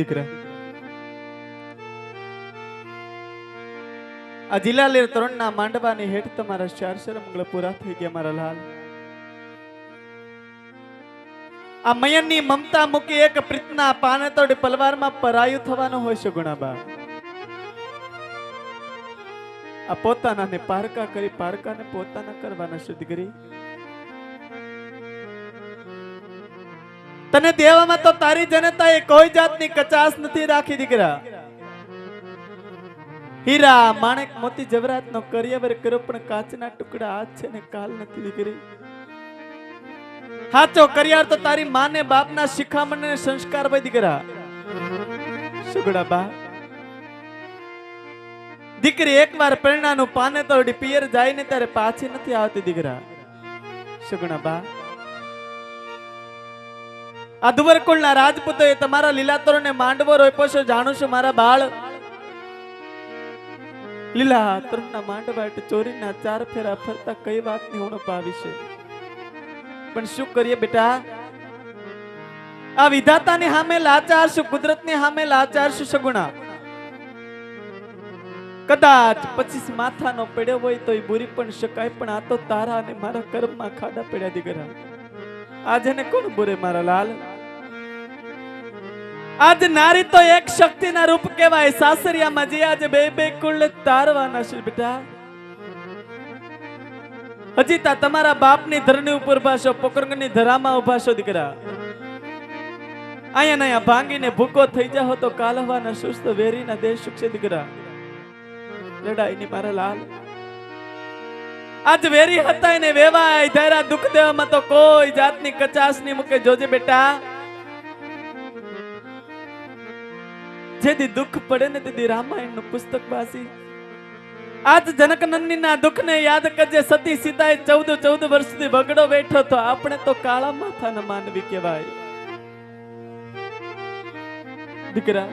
દીકરા. આ જિલ્લાલેર તરુણના માંડવાની હેઠ તમારા ચાર શર મંગળ પૂરા થઈ ગયા, મારા લાલ. આ મયનની મમતા મૂકી એક પ્રીતના પાને તોડી પલવારમાં પરાયું થવાનો હોય છે, ગુણાબા. આ પોતાનાને પારકા કરી પારકાને પોતાના કરવાના શુદ્ધ તને દેવામાં તો તારી જનતાએ કોઈ જાતની કચાસ નથી રાખી, દીકરા. હીરા, માણેક મોતી જવરાત નો કરિયાવર કર્યો, પણ કાચના ટુકડા આજ છે ને કાલ નથી, દીકરી. હાચો કરિયાર તો તારી માને, બાપના શિખામણ ને સંસ્કાર ભાઈ, દીકરા. સુગડા બા. દીકરી, એકવાર પ્રેરણાનું પાને તોડી પિયર જાય ને ત્યારે પાછી નથી આવતી, દીકરા. સુગણા બા. આ દુવરકુળના રાજપૂતોએ તમારા લીલાતરોને માંડવો રોપ્યો છે. જાણું છું મારા બાળ? લીલા તરુણના માંડવા એટલે ચોરીના ચાર ફેરા ફરતા કઈ વાતની ઉણપ આવી છે. પણ શું કરીએ બેટા? આ વિધાતાની સામે લાચાર કુદરતની સામે લાચાર સગુણા. કદાચ પચીસ માથાનો પડ્યો હોય તો એ બુરી પણ શકાય, પણ આ તો તારા અને મારા કર્મમાં ખાડા પડ્યા દીકરા. આજે કોણ બોરે મારા લાલ? આજ નારી તો એક શક્તિના રૂપ કહેવાય. સાસરિયામાં જે આજે બે બે કુળ તારવાના છે બેટા. હજી તમારા બાપની ધરની ઉપર ભાષો પોકરંગની ધરામાં ઊભા છો દીકરા. અહીંયા નયા ભાંગીને ભૂકો થઈ જાઓ તો કાલવાના સુસ્ત વેરીના દેશ છે દીકરા. લડાઈની મારા લાલ. આજ વેરી હતા એને વેવાય. ધૈરા દુઃખ દેવામાં તો કોઈ જાતની કચાસની મૂકે. જોજે બેટા. જેથી દુઃખ પડે ને તેથી રામાયણનું પુસ્તક વાસી આજ જનક નંદની ના દુઃખ ને યાદ કરજે, સતી સીતાએ ચૌદ ચૌદ વર્ષથી બગડો બેઠો તો આપણે તો કાળા માથાના માનવી કહેવાય. દીકરા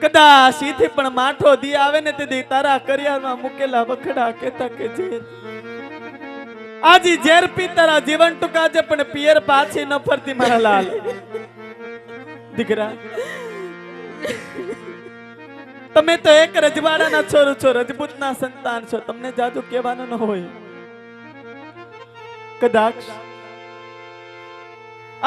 કદાચ ઈથી પણ માઠો દી આવે ને તેથી તારા કરિયામાં મૂકેલા વખડા કેતા કે જે આજી ઝેર પી તારા જીવન ટૂંકા છે પણ પિયર પાછી ન ફરતી મારા લાલ. દીકરા. તમે તો એક રજવાડાના છોરો છો, રજપૂતના સંતાન છો. તમને જાજુ કહેવાનું ન હોય. કદાચ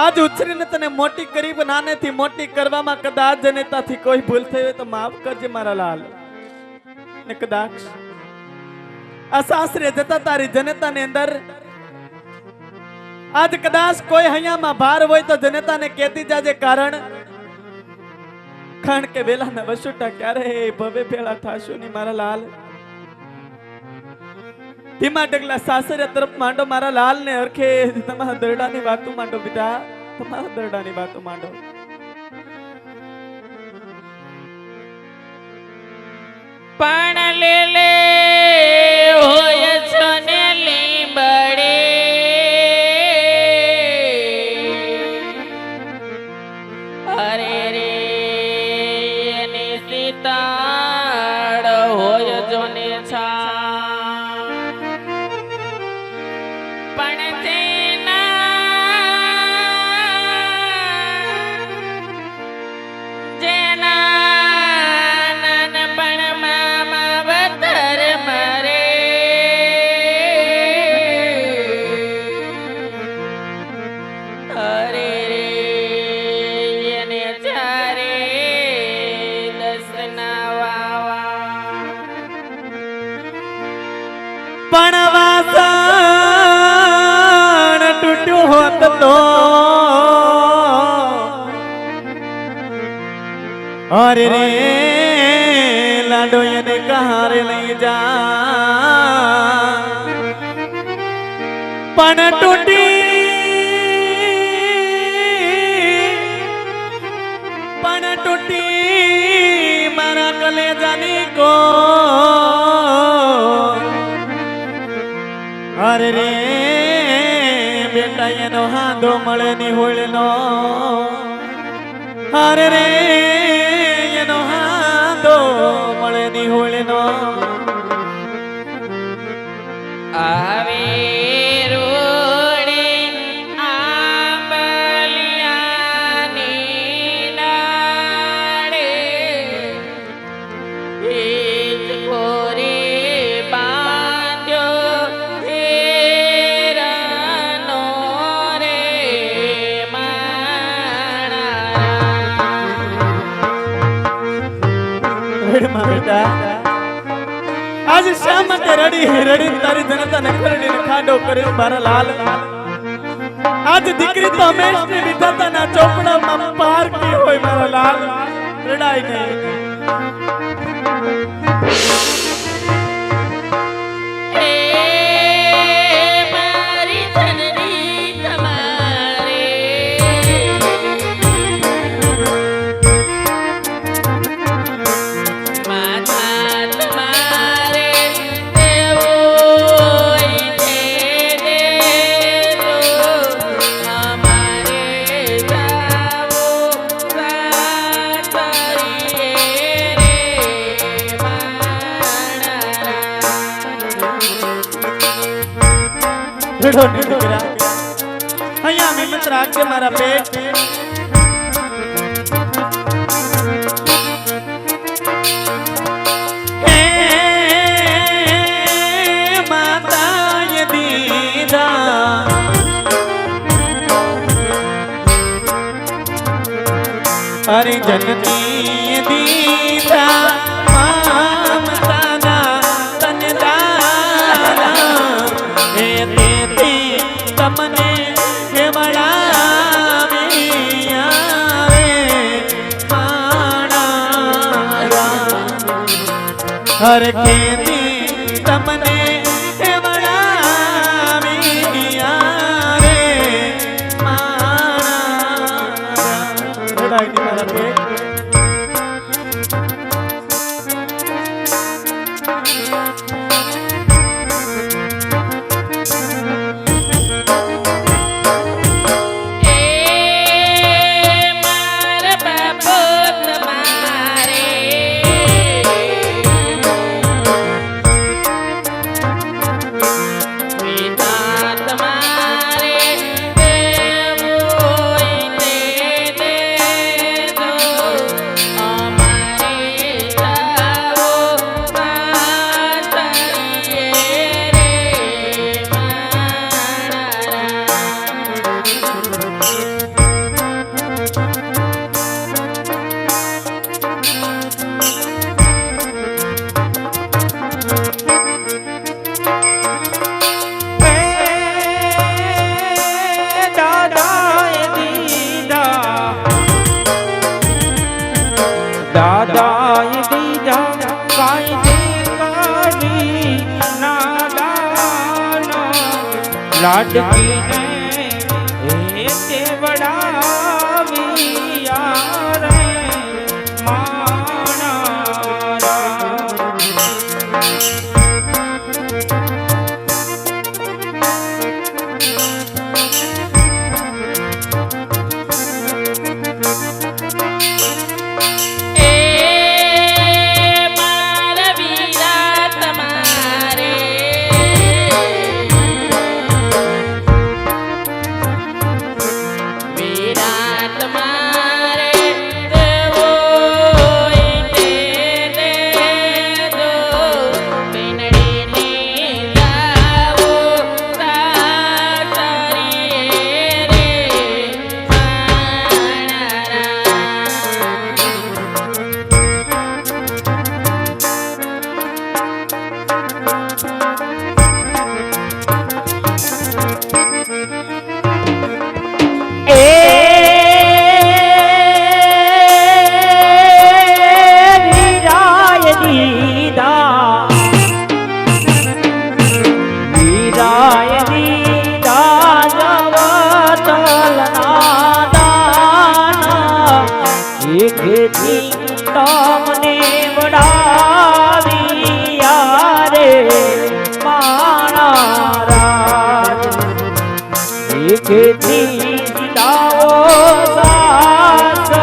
આજ ઉછરીને તને મોટી કરી નાનેથી મોટી કરવામાં કદાચ જનેતાથી કોઈ ભૂલ થઈ હોય તો માફ કરજે મારા લાલ. ને કદાચ આ સાસરે જતા તારી જનતાની અંદર આજ કદાચ કોઈ હૈયામાં ભાર હોય તો જનતાને કહેતી જાજે, કારણ ખાણ કે વેલાના વસુટા ક્યારે ભવે ભેળા થશો ની મારા લાલ. ધીમા ડગલા સાસરિયા તરફ માંડો મારા લાલ ને અરખે. તમારા દરડાની વાતો માંડો બેટા. તમારા દરડાની વાતો માંડો. પણ પણ વાસણ તૂટ્યું હોત તો અરે રે લાડો એને કહારે લઈ જા. પણ તૂટી પણ તૂટી મારા કલેજાની કો હાંધો મળે ની હોળનો. હરે રે. કે રડી રડી તારી જનતા નખરડી ખાડો કર્યો મારા લાલ. આજ દીકરી તો હંમેશની વિધાતાના ચોપડામાં પારકી હોય મારા લાલ. રડાય નહીં. આપે અરે જગતી હર કે લાડકી જેથી દાવો સાસરે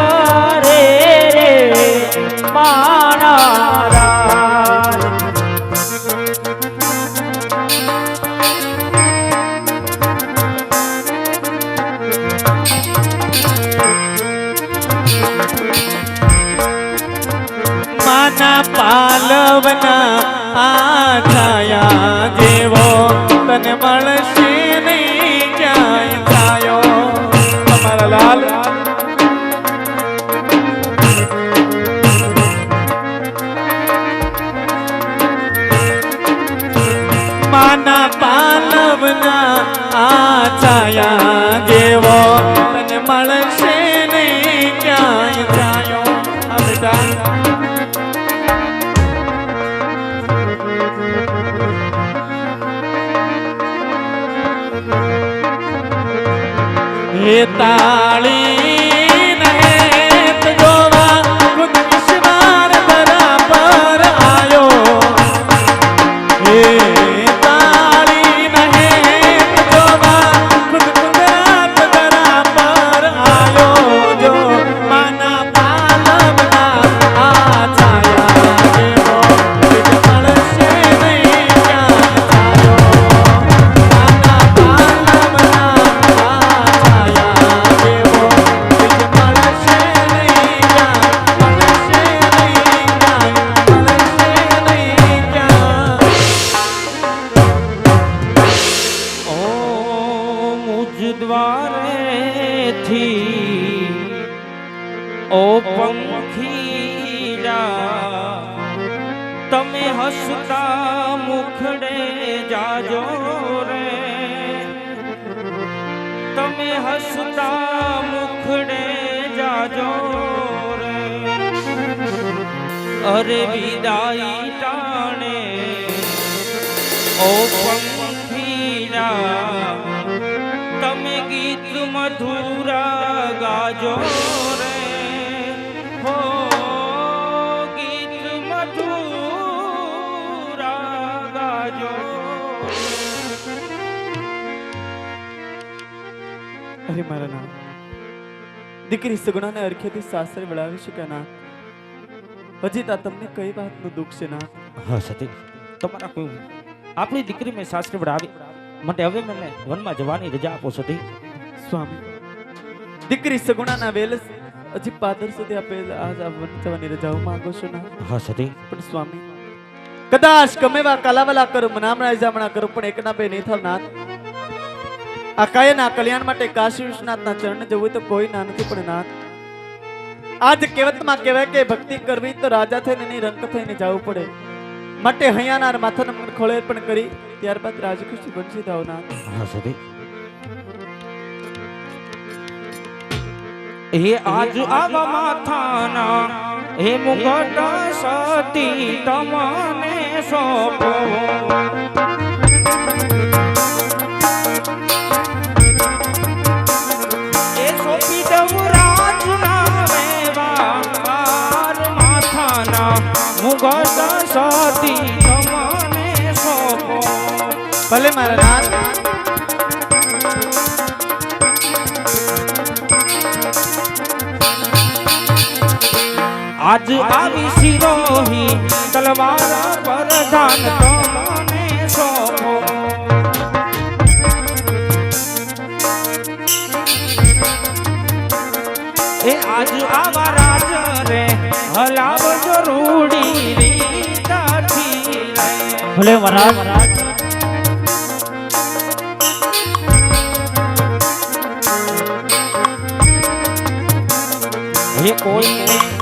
રે માણા માના પાલવન હે હસતા મુખડે જાજો અરે વિદાઈ ટાણે, ઓ પંખીડા, તમે ગીત મધુરા ગાજો રે. હો, ગીત મધુરા ગાજો અરે મારા નામ. દીકરી સગુણાને અરખેથી સાસરે વળાવી શક્યા ના. હજી તા તમને કઈ વાતનું દુઃખ છે ના? હા સતી તમારા કોઈ આપણી દીકરી મેં સાસરે વળાવી. માટે હવે મને વનમાં જવાની રજા આપો સતી સ્વામી દીકરી સગુણાના વેલ હજી પાદર સુધી આપે આજ આ વન જવાની રજાઓ માંગો છો ના? હા સતી પણ સ્વામી કદાચ ગમેવા કલાવલા કરું મનામણા જામણા કરું પણ એકના બે નહીં થાવ નાથ આ કાયના કલ્યાણ માટે કાશી વિશ્વનાથના ચરણ જવું તો કોઈ ના નથી પણ નાથ. આજ કહેવતમાં કહેવાય કે ભક્તિ કરવી તો રાજા થઈને નહીં રંક થઈને જવું પડે. માટે હૈયાના માથાનો ખોળે પણ કરી ત્યારબાદ રાજખુશી બનશે થાવ નાથ. હા હે આજ આવા માથાના હે મુગટ સતી તમને સોંપો. ભલે મારા નાથ. આજ આવી સિરોહી તલવાર પર ધાન તમને ભલે મહારાજ. હે કોઈને